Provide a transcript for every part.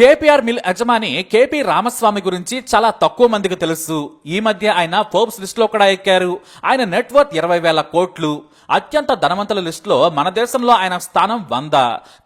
KPR mill యజమాని KP Ramaswamy గురించి చాలా తక్కువ మందికి తెలుసు. ఈ మధ్య ఆయన ఫోర్బ్స్ లిస్టులో కూడా ఎక్కారు. ఆయన నెట్వర్క్ ఇరవై వేల కోట్లు. అత్యంత ధనవంతుల లిస్టులో మన దేశంలో ఆయన స్థానం వంద.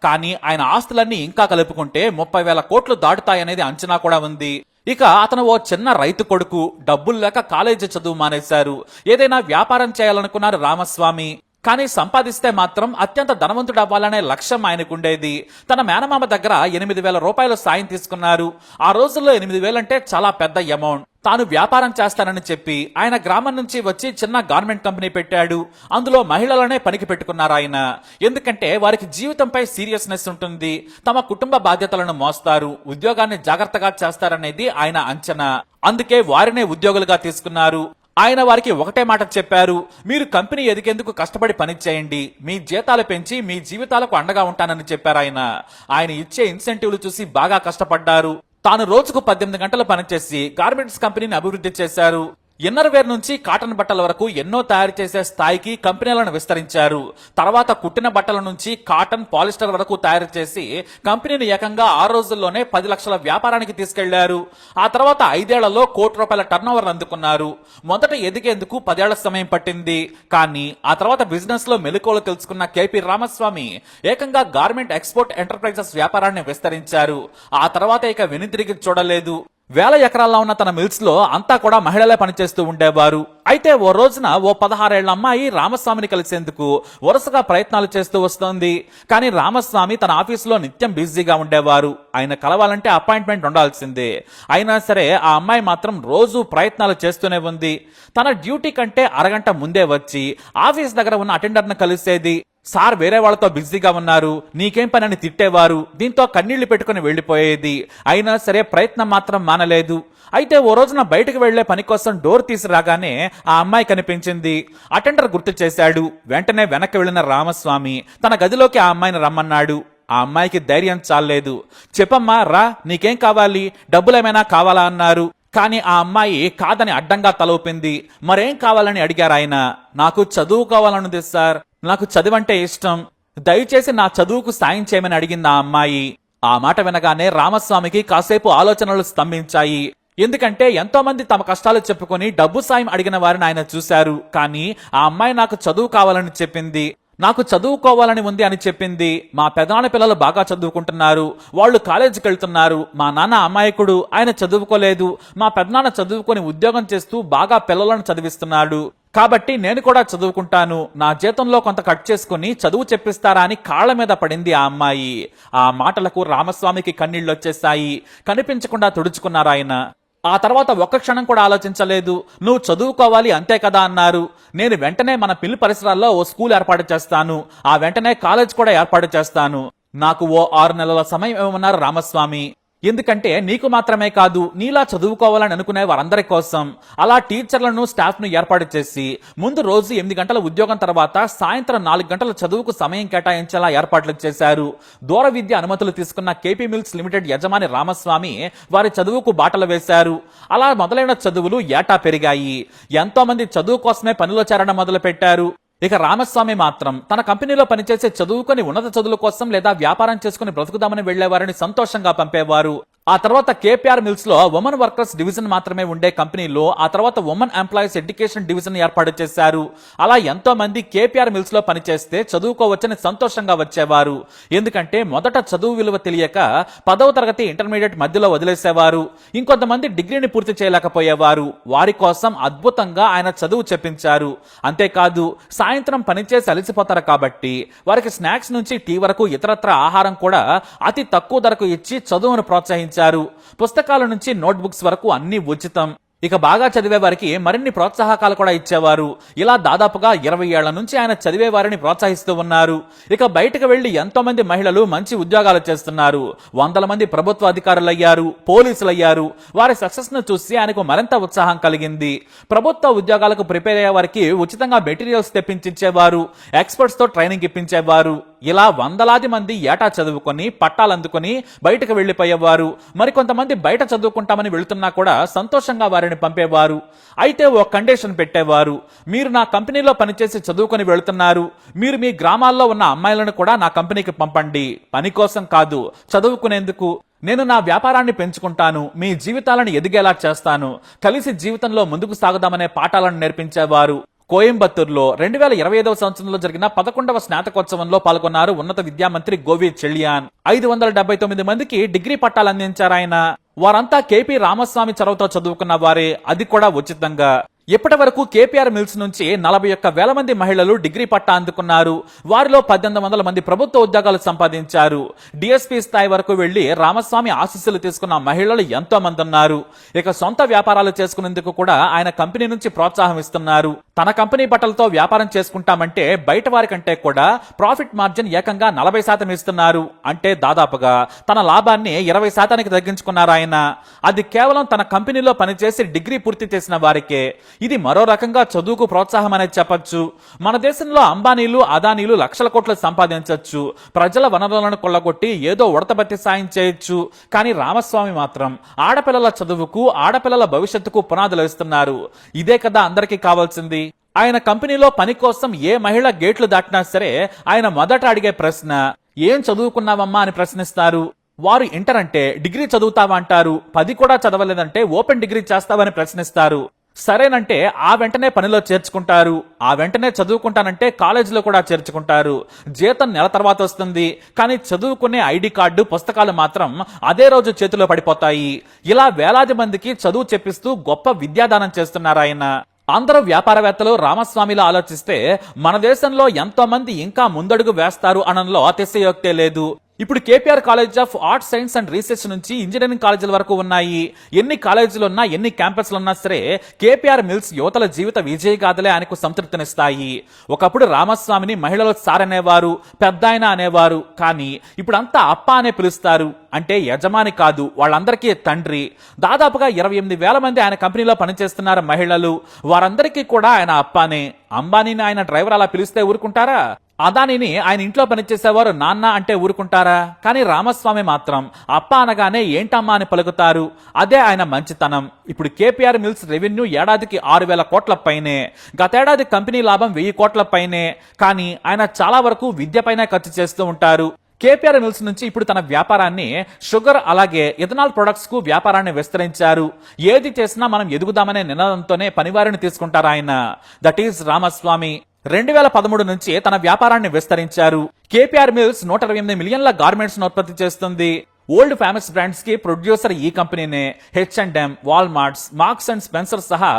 కానీ ఆయన ఆస్తులన్నీ ఇంకా కలుపుకుంటే ముప్పై వేల కోట్లు దాటుతాయనేది అంచనా కూడా ఉంది. ఇక అతను ఓ చిన్న రైతు కొడుకు. డబ్బులు లేక కాలేజీ చదువు మానేశారు. ఏదైనా వ్యాపారం చేయాలనుకున్నారు రామస్వామి. కానీ సంపాదిస్తే మాత్రం అత్యంత ధనవంతుడు అవ్వాలనే లక్ష్యం ఆయనకుండేది. తన మేనమామ దగ్గర ఎనిమిది వేల రూపాయలు సాయం తీసుకున్నారు. ఆ రోజుల్లో ఎనిమిది వేలంటే చాలా పెద్ద అమౌంట్ తాను వ్యాపారం చేస్తానని చెప్పి ఆయన గ్రామం నుంచి వచ్చి చిన్న గార్మెంట్ కంపెనీ పెట్టాడు. అందులో మహిళలనే పనికి పెట్టుకున్నారు ఆయన. ఎందుకంటే వారికి జీవితంపై సీరియస్నెస్ ఉంటుంది. తమ కుటుంబ బాధ్యతలను మోస్తారు. ఉద్యోగాన్ని జాగ్రత్తగా చేస్తారనేది ఆయన అంచనా. అందుకే వారినే ఉద్యోగులుగా తీసుకున్నారు. ఆయన వారికి ఒకటే మాట చెప్పారు మీరు కంపెనీ ఎదిగేందుకు కష్టపడి పని చేయండి మీ జీతాలు పెంచి మీ జీవితాలకు అండగా ఉంటానని చెప్పారు ఆయన. ఆయన ఇచ్చే ఇన్సెంటివ్లు చూసి బాగా కష్టపడ్డారు. తాను రోజుకు పద్దెనిమిది గంటలు పనిచేసి గార్మెంట్స్ కంపెనీని అభివృద్ధి చేశారు. ఇన్నర్ వేర్ నుంచి కాటన్ బట్టల వరకు ఎన్నో తయారు చేసే స్థాయికి కంపెనీలను విస్తరించారు. తర్వాత కుట్టిన బట్టల నుంచి కాటన్ పాలిస్టర్ వరకు తయారు చేసి కంపెనీని ఏకంగా ఆ రోజుల్లోనే పది లక్షల వ్యాపారానికి తీసుకెళ్ళారు. ఆ తర్వాత ఐదేళ్ళలో కోటి రూపాయల టర్న్ అందుకున్నారు. మొదట ఎదిగేందుకు పదేళ్ళ సమయం పట్టింది. కానీ ఆ తర్వాత బిజినెస్లో మెలకువలు తెలుసుకున్న కేపీ రామస్వామి ఏకంగా గార్మెంట్ ఎక్స్పోర్ట్ ఎంటర్ప్రైజెస్ వ్యాపారాన్ని విస్తరించారు. ఆ తర్వాత ఇక వెనుతిరిగి చూడలేదు. వేల ఎకరాల్లో ఉన్న తన మిల్స్లో అంతా కూడా మహిళలే పనిచేస్తూ ఉండేవారు. అయితే ఓ రోజున ఓ పదహారేళ్ళ అమ్మాయి రామస్వామిని కలిసేందుకు వరుసగా ప్రయత్నాలు చేస్తూ వస్తోంది. కానీ రామస్వామి తన ఆఫీసులో నిత్యం బిజీగా ఉండేవారు. ఆయన కలవాలంటే అపాయింట్మెంట్ ఉండాల్సిందే. అయినా సరే ఆ అమ్మాయి మాత్రం రోజు ప్రయత్నాలు చేస్తూనే ఉంది. తన డ్యూటీ కంటే అరగంట ముందే వచ్చి ఆఫీస్ దగ్గర ఉన్న అటెండర్ను కలిసేది. సార్ వేరే వాళ్ళతో బిజీగా ఉన్నారు నీకేం పని అని తిట్టేవారు దీంతో కన్నీళ్ళు పెట్టుకుని వెళ్ళిపోయేది అయినా సరే ప్రయత్నం మాత్రం మానలేదు. అయితే ఓ రోజున బయటకు వెళ్ళే పని కోసం డోర్ తీసి రాగానే ఆ అమ్మాయి కనిపించింది. అటెండర్ గుర్తు చేశాడు. వెంటనే వెనక్కి వెళ్ళిన రామస్వామి తన గదిలోకి ఆ అమ్మాయిని రమ్మన్నాడు. ఆ అమ్మాయికి ధైర్యం చాలేదు చెప్పమ్మా రా నీకేం కావాలి? డబ్బులేమైనా కావాలా అన్నారు. కానీ ఆ అమ్మాయి కాదని అడ్డంగా తలూపింది మరేం కావాలని అడిగారు ఆయన నాకు చదువుకోవాలన్నది సార్. నాకు చదివంటే ఇష్టం. దయచేసి నా చదువుకు సాయం చేయమని అడిగింది ఆ అమ్మాయి. ఆ మాట వినగానే రామస్వామికి కాసేపు ఆలోచనలు స్తంభించాయి. ఎందుకంటే ఎంతో మంది తమ కష్టాలు చెప్పుకొని డబ్బు సాయం అడిగిన వారిని ఆయన చూశారు. కానీ ఆ అమ్మాయి నాకు చదువు కావాలని చెప్పింది. నాకు చదువుకోవాలని ఉంది అని చెప్పింది. మా పెదాన పిల్లలు బాగా చదువుకుంటున్నారు. వాళ్ళు కాలేజీకి వెళ్తున్నారు. మా నాన్న అమాయకుడు. ఆయన చదువుకోలేదు. మా పెదనాన్న చదువుకొని ఉద్యోగం చేస్తూ బాగా పిల్లలను చదివిస్తున్నాడు. కాబట్టి నేను కూడా చదువుకుంటాను. నా జీతంలో కొంత కట్ చేసుకుని చదువు చెప్పిస్తారా అని కాళ్ళ మీద పడింది ఆ అమ్మాయి. ఆ మాటలకు రామస్వామికి కన్నీళ్ళు వచ్చేసాయి కనిపించకుండా తుడుచుకున్నారు ఆయన. ఆ తర్వాత ఒక్క క్షణం కూడా ఆలోచించలేదు. నువ్వు చదువుకోవాలి అంతే కదా అన్నారు. నేను వెంటనే మన పిల్లి పరిసరాల్లో ఓ స్కూల్ ఏర్పాటు చేస్తాను. ఆ వెంటనే కాలేజ్ కూడా ఏర్పాటు చేస్తాను. నాకు ఓ ఆరు నెలల సమయం ఇవ్వమన్నారు రామస్వామి. ఎందుకంటే నీకు మాత్రమే కాదు నీలా చదువుకోవాలని అనుకునే వారందరి కోసం అలా టీచర్లను స్టాఫ్ను ఏర్పాటు చేసి ముందు రోజు ఎనిమిది గంటల ఉద్యోగం తర్వాత సాయంత్రం నాలుగు గంటల చదువుకు సమయం కేటాయించేలా ఏర్పాట్లు చేశారు. దూర విద్య అనుమతులు తీసుకున్న కేపీ మిల్స్ లిమిటెడ్ యజమాని రామస్వామి వారి చదువుకు బాటలు వేశారు. అలా మొదలైన చదువులు ఏటా పెరిగాయి. ఎంతో మంది చదువు కోసమే పనిలో చేరడం మొదలు పెట్టారు ఇక రామస్వామి మాత్రం తన కంపెనీలో పనిచేసే చదువుకొని ఉన్నత చదువుల కోసం లేదా వ్యాపారం చేసుకుని బ్రతుకుదామని వెళ్ళేవారిని సంతోషంగా పంపేవారు. ఆ తర్వాత కేపీఆర్ మిల్స్లో ఉమెన్ వర్కర్స్ డివిజన్ మాత్రమే ఉండే కంపెనీలో ఆ తర్వాత ఉమెన్ ఎంప్లాయీస్ ఎడ్యుకేషన్ డివిజన్ ఏర్పాటు చేశారు. అలా ఎంతో మంది కేపీఆర్ మిల్స్లో పనిచేస్తే చదువుకోవచ్చని సంతోషంగా వచ్చేవారు. ఎందుకంటే మొదట చదువు విలువ తెలియక పదవ తరగతి ఇంటర్మీడియట్ మధ్యలో వదిలేసేవారు. ఇంకొంతమంది డిగ్రీని పూర్తి చేయలేకపోయేవారు. వారి కోసం అద్భుతంగా ఆయన చదువు చెప్పించారు. అంతేకాదు సాయంత్రం పనిచేసి అలసిపోతారు కాబట్టి వారికి స్నాక్స్ నుంచి టీ వరకు ఇతరత్ర ఆహారం కూడా అతి తక్కువ ధరకు ఇచ్చి చదువును ప్రోత్సహించారు. పుస్తకాల నుంచి నోట్బుక్స్ వరకు అన్ని ఉచితం. ఇక బాగా చదివే వారికి మరిన్ని ప్రోత్సాహకాలు కూడా ఇచ్చేవారు. ఇలా దాదాపుగా ఇరవై ఏళ్ళ నుంచి ఆయన చదివే వారిని ప్రోత్సహిస్తూ ఉన్నారు. ఇక బయటకు వెళ్ళి ఎంతో మంది మహిళలు మంచి ఉద్యోగాలు చేస్తున్నారు. వందల మంది ప్రభుత్వ అధికారులయ్యారు పోలీసులయ్యారు. వారి సక్సెస్ను చూసి ఆయనకు మరింత ఉత్సాహం కలిగింది. ప్రభుత్వ ఉద్యోగాలకు ప్రిపేర్ అయ్యే వారికి ఉచితంగా మెటీరియల్స్ తెప్పించేవారు ఎక్స్పర్ట్స్తో ట్రైనింగ్ ఇప్పించేవారు. ఇలా వందలాది మంది ఏటా చదువుకొని పట్టాలందుకొని బయటకు వెళ్ళిపోయేవారు. మరికొంతమంది బయట చదువుకుంటామని వెళుతున్నా కూడా సంతోషంగా వారిని పంపేవారు. అయితే ఓ కండిషన్ పెట్టేవారు. మీరు నా కంపెనీలో పనిచేసి చదువుకొని వెళుతున్నారు. మీరు మీ గ్రామాల్లో ఉన్న అమ్మాయిలను కూడా నా కంపెనీకి పంపండి. పని కోసం కాదు చదువుకునేందుకు. నేను నా వ్యాపారాన్ని పెంచుకుంటాను. మీ జీవితాలను ఎదిగేలా చేస్తాను. కలిసి జీవితంలో ముందుకు సాగుదామనే పాఠాలను నేర్పించేవారు. కోయంబత్తూరులో రెండు వేల ఇరవై ఐదవ సంవత్సరంలో జరిగిన పదకొండవ స్నాతకోత్సవంలో పాల్గొన్నారు ఉన్నత విద్యామంత్రి గోవి చెల్లియాన్ ఐదు వందల డెబ్బై తొమ్మిది మందికి డిగ్రీ పట్టాలు అందించారు ఆయన వారంతా కేపీ రామస్వామి చొరవతో చదువుకున్న వారే. అది కూడా ఉచితంగా. ఇప్పటి వరకు కేపీఆర్ మిల్స్ నుంచి నలభై ఒక్క వేల మంది మహిళలు డిగ్రీ పట్టా అందుకున్నారు. వారిలో పద్దెనిమిది వందల మంది ప్రభుత్వ ఉద్యోగాలు సంపాదించారు. డిఎస్పీ స్థాయి వరకు వెళ్ళి రామస్వామి ఆశీస్సులు తీసుకున్న మహిళలు ఎంతో మంది ఉన్నారు. ఇక సొంత వ్యాపారాలు చేసుకునేందుకు కూడా ఆయన కంపెనీ నుంచి ప్రోత్సాహం ఇస్తున్నారు. తన కంపెనీ బట్టలతో వ్యాపారం చేసుకుంటామంటే బయట వారి కంటే కూడా ప్రాఫిట్ మార్జిన్ ఏకంగా నలభై శాతం ఇస్తున్నారు. అంటే దాదాపుగా తన లాభాన్ని ఇరవై శాతానికి తగ్గించుకున్నారు ఆయన. అది కేవలం తన కంపెనీలో పనిచేసి డిగ్రీ పూర్తి చేసిన వారికే. ఇది మరో రకంగా చదువుకు ప్రోత్సాహం అనేది చెప్పొచ్చు. మన దేశంలో అంబానీలు అదానీలు లక్షల కోట్లు సంపాదించవచ్చు ప్రజల వనరులను కొల్లగొట్టి ఏదో ఉడతబట్టి సాయం చేయొచ్చు. కానీ రామస్వామి మాత్రం ఆడపిల్లల చదువుకు ఆడపిల్లల భవిష్యత్తుకు పునాదులు ఇస్తున్నారు ఇదే కదా అందరికీ కావాల్సింది. ఆయన కంపెనీలో పని కోసం ఏ మహిళ గేట్లు దాటినా సరే ఆయన మొదట అడిగే ప్రశ్న ఏం చదువుకున్నావమ్మా? అని ప్రశ్నిస్తారు. వారు ఇంటర్ అంటే డిగ్రీ చదువుతావా? అంటారు. పది కూడా చదవలేదంటే ఓపెన్ డిగ్రీ చేస్తావని ప్రశ్నిస్తారు. సరేనంటే ఆ వెంటనే పనిలో చేర్చుకుంటారు ఆ వెంటనే చదువుకుంటానంటే కాలేజీలో కూడా చేర్చుకుంటారు. జీతం నెల తర్వాత వస్తుంది కానీ చదువుకునే ఐడి కార్డు పుస్తకాలు మాత్రం అదే రోజు చేతిలో పడిపోతాయి. ఇలా వేలాది మందికి చదువు చెప్పిస్తూ గొప్ప విద్యాదానం చేస్తున్నారు ఆయన. అందరూ వ్యాపారవేత్తలు రామస్వామిలో ఆలోచిస్తే మన దేశంలో ఎంతో మంది ఇంకా ముందడుగు వేస్తారు అనడంలో అతిశయోక్తే లేదు. ఇప్పుడు KPR college of arts science and research నుంచి ఇంజనీరింగ్ కాలేజీల వరకు ఉన్నాయి. ఎన్ని కాలేజీలు ఉన్నా ఎన్ని క్యాంపస్లు ఉన్నా సరే కేపీఆర్ మిల్స్ యువతల జీవిత విజయ గాథలే ఆయనకు సంతృప్తినిస్తాయి. ఒకప్పుడు రామస్వామిని మహిళలు సార్ అనేవారు పెద్ద అనేవారు. కానీ ఇప్పుడు అంతా అప్ప అనే పిలుస్తారు. అంటే యజమాని కాదు వాళ్ళందరికీ తండ్రి. దాదాపుగా ఇరవై ఎనిమిది వేల మంది ఆయన కంపెనీలో పనిచేస్తున్నారు మహిళలు. వారందరికీ కూడా ఆయన అప్పానే. అంబానీని ఆయన డ్రైవర్ అలా పిలిస్తే ఊరుకుంటారా? అదానిని ఆయన ఇంట్లో పనిచేసేవారు నాన్న అంటే ఊరుకుంటారా? కానీ రామస్వామి మాత్రం అప్ప అనగానే ఏంటమ్మా అని పలుకుతారు. అదే ఆయన మంచితనం. ఇప్పుడు కేపీఆర్ మిల్స్ రెవెన్యూ ఏడాదికి ఆరు వేల కోట్ల పైనే. గతేడాది కంపెనీ లాభం వెయ్యి కోట్ల పైనే. కానీ ఆయన చాలా వరకు విద్యపైనే ఖర్చు చేస్తూ ఉంటారు. కేపీఆర్ మిల్స్ నుంచి ఇప్పుడు తన వ్యాపారాన్ని షుగర్ అలాగే ఇథనాల్ ప్రొడక్ట్స్కు వ్యాపారాన్ని విస్తరించారు. ఏది చేసినా మనం ఎదుగుదామనే నినాదంతోనే పనివారిని తీసుకుంటారు ఆయన. That is Ramaswamy. రెండు వేల పదమూడు నుంచి తన వ్యాపారాన్ని విస్తరించారు. కేపీఆర్ మిల్స్ నూట ఇరవై ఎనిమిది మిలియన్ల గార్మెంట్స్ ఉత్పత్తి చేస్తుంది. ఓల్డ్ ఫేమస్ బ్రాండ్స్కి ప్రొడ్యూసర్ ఈ కంపెనీనే. H and M Walmarts Marks and Spencer సహా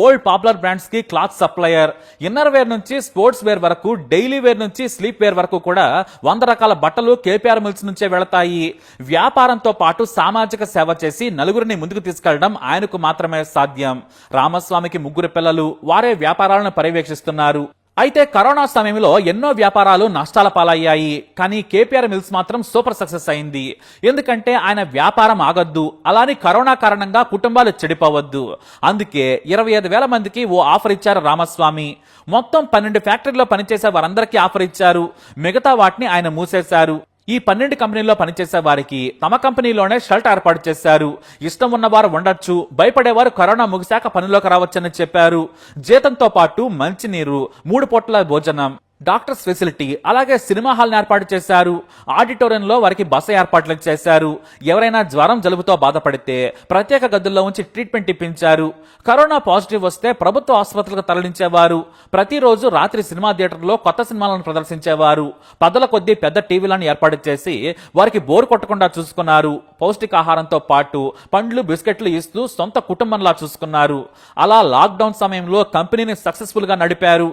ఓల్డ్ పాపులర్ బ్రాండ్స్కి క్లాత్ సప్లయర్ ఇన్నర్ వేర్ నుంచి స్పోర్ట్స్ వేర్ వరకు డైలీ వేర్ నుంచి స్లీప్ వేర్ వరకు కూడా వంద రకాల బట్టలు కేపీఆర్ మిల్స్ నుంచే వెళతాయి. వ్యాపారంతో పాటు సామాజిక సేవ చేసి నలుగురిని ముందుకు తీసుకెళ్ళడం ఆయనకు మాత్రమే సాధ్యం. రామస్వామికి ముగ్గురు పిల్లలు వారే వ్యాపారాలను పర్యవేక్షిస్తున్నారు. అయితే కరోనా సమయంలో ఎన్నో వ్యాపారాలు నష్టాల పాలయ్యాయి. కానీ కేపీఆర్ మిల్స్ మాత్రం సూపర్ సక్సెస్ అయింది. ఎందుకంటే ఆయన వ్యాపారం ఆగద్దు. అలానే కరోనా కారణంగా కుటుంబాలు చెడిపోవద్దు. అందుకే ఇరవై ఐదు వేల మందికి ఓ ఆఫర్ ఇచ్చారు రామస్వామి. మొత్తం పన్నెండు ఫ్యాక్టరీలో పనిచేసే వారందరికీ ఆఫర్ ఇచ్చారు. మిగతా వాటిని ఆయన మూసేశారు. ఈ పన్నెండు కంపెనీల్లో పనిచేసే వారికి తమ కంపెనీలోనే షెల్టర్ ఏర్పాటు చేశారు. ఇష్టం ఉన్నవారు ఉండొచ్చు. భయపడేవారు కరోనా ముగిశాక పనిలోకి రావచ్చని చెప్పారు. జీతంతో పాటు మంచినీరు మూడు పూట్ల భోజనం. డాక్టర్స్ ఫెసిలిటీ అలాగే సినిమా హాల్ని ఏర్పాటు చేశారు. ఆడిటోరియంలో వారికి బస ఏర్పాట్లు చేశారు. ఎవరైనా జ్వరం జలుబుతో బాధపడితే ప్రత్యేక గదుల్లో ఉంచి ట్రీట్మెంట్ ఇప్పించారు. కరోనా పాజిటివ్ వస్తే ప్రభుత్వ ఆసుపత్రులకు తరలించేవారు. ప్రతిరోజు రాత్రి సినిమా థియేటర్లో కొత్త సినిమాలను ప్రదర్శించేవారు. పదల కొద్దీ పెద్ద టీవీలను ఏర్పాటు చేసి వారికి బోర్ కొట్టకుండా చూసుకున్నారు. పౌష్టికాహారంతో పాటు పండ్లు బిస్కెట్లు ఇస్తూ సొంత కుటుంబంలా చూసుకున్నారు. అలా లాక్డౌన్ సమయంలో కంపెనీని సక్సెస్ఫుల్గా నడిపారు.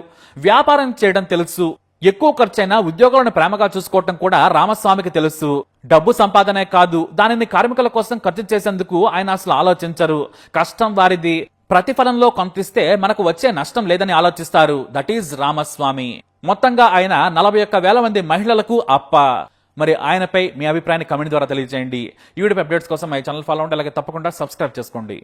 వ్యాపారం చేయడం తెలుసు. ఎక్కువ ఖర్చైనా ఉద్యోగులను ప్రేమగా చూసుకోవటం కూడా రామస్వామికి తెలుసు. డబ్బు సంపాదనే కాదు దానిని కార్మికుల కోసం ఖర్చు చేసేందుకు ఆయన అసలు ఆలోచించరు. కష్టం వారిది. ప్రతిఫలంలో కొంతిస్తే మనకు వచ్చే నష్టం లేదని ఆలోచిస్తారు. That is Ramaswamy. మొత్తంగా ఆయన నలభై ఒక్క వేల మంది మహిళలకు అప్ప. మరి ఆయనపై మీ అభిప్రాయాన్ని కమెంట్ ద్వారా తెలియజేయండి. ఈ వీడియో అప్డేట్స్ కోసం మై ఛానల్ ఫాలో ఉంటే అలాగే తప్పకుండా సబ్స్క్రైబ్ చేసుకోండి.